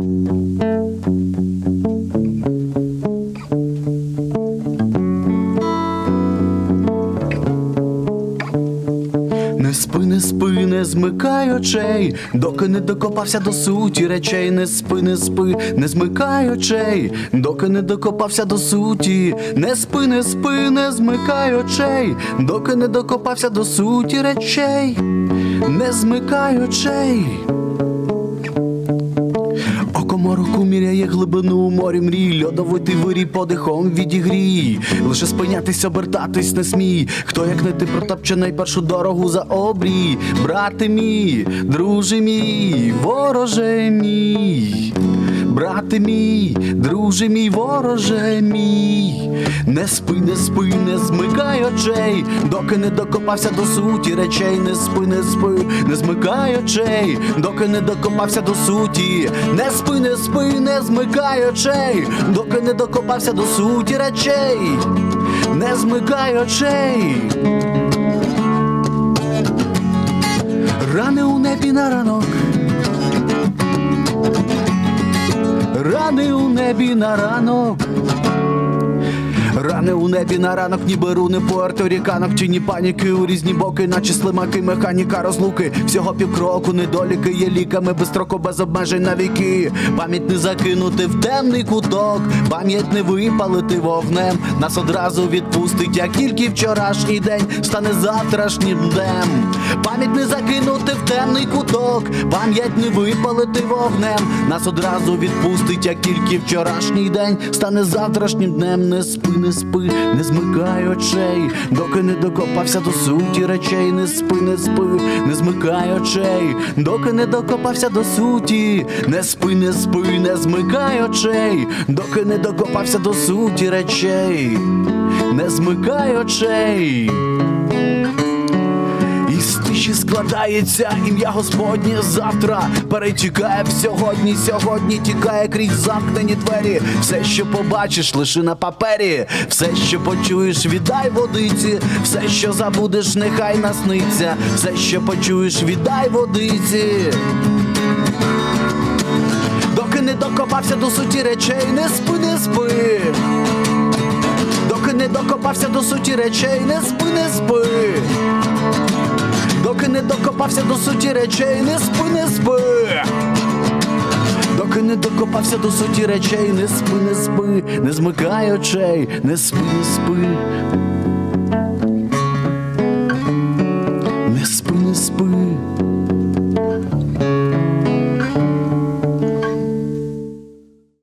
Не спи, не спи, не змикай очей, доки не докопався до суті речей, не спи, не спи, не змикай очей, доки не докопався до суті, не спи, не спи, не змикай очей, доки не докопався до суті речей, не змикай очей. Око уміряє глибину морі мрій, льодовитий вирій подихом відігрій. Лише спинятись, обертатись не смій. Хто як не ти протапче найпершу дорогу за обрій, брате мій, друже мій, вороже мій. Брате мій, друже мій, вороже мій, не спи, не спи, не змикай очей, доки не докопався до суті речей, не спи, не спи, не змикай очей, доки не докопався до суті, не спи, не спи, не змикай очей, доки не докопався до суті речей, не змикай очей. Рани у небі на ранок. Небі на ранок. Рани у небі на ранок, ніби руни пуерторіканок Тіні паніки у різні боки, наче слимаки, механіка розлуки. Всього півкроку, недоліки є ліками, без строку, без обмежень на віки. Пам'ять не закинути в темний куток, пам'ять не випалити вогнем. Нас одразу відпустить, як тільки вчорашній день стане завтрашнім днем. Пам'ять не закинути в темний куток, пам'ять не випалити вогнем. Нас одразу відпустить, як тільки вчорашній день стане завтрашнім днем. Не спи, не спи, не змикай очей, доки не докопався до суті речей. Не спи, не спи, не змикай очей, доки не докопався до суті. Не спи, не спи, не змикай очей, доки не докопався до суті речей. Не змикай очей. Тиші складається ім'я Господнє завтра перетікає в сьогодні, сьогодні тікає крізь замкнені двері. Все, що побачиш, лиши на папері, все, що почуєш, віддай водиці, все, що забудеш, нехай насниться, все, що почуєш, віддай водиці. Доки не докопався до суті речей, не спи, не спи. Доки не докопався до суті речей, не спи, не спи. Докопався до суті речей, не спи, не спи. Доки не докопався до суті речей, не спи, не спи, не змикай очей. Не спи, не спи.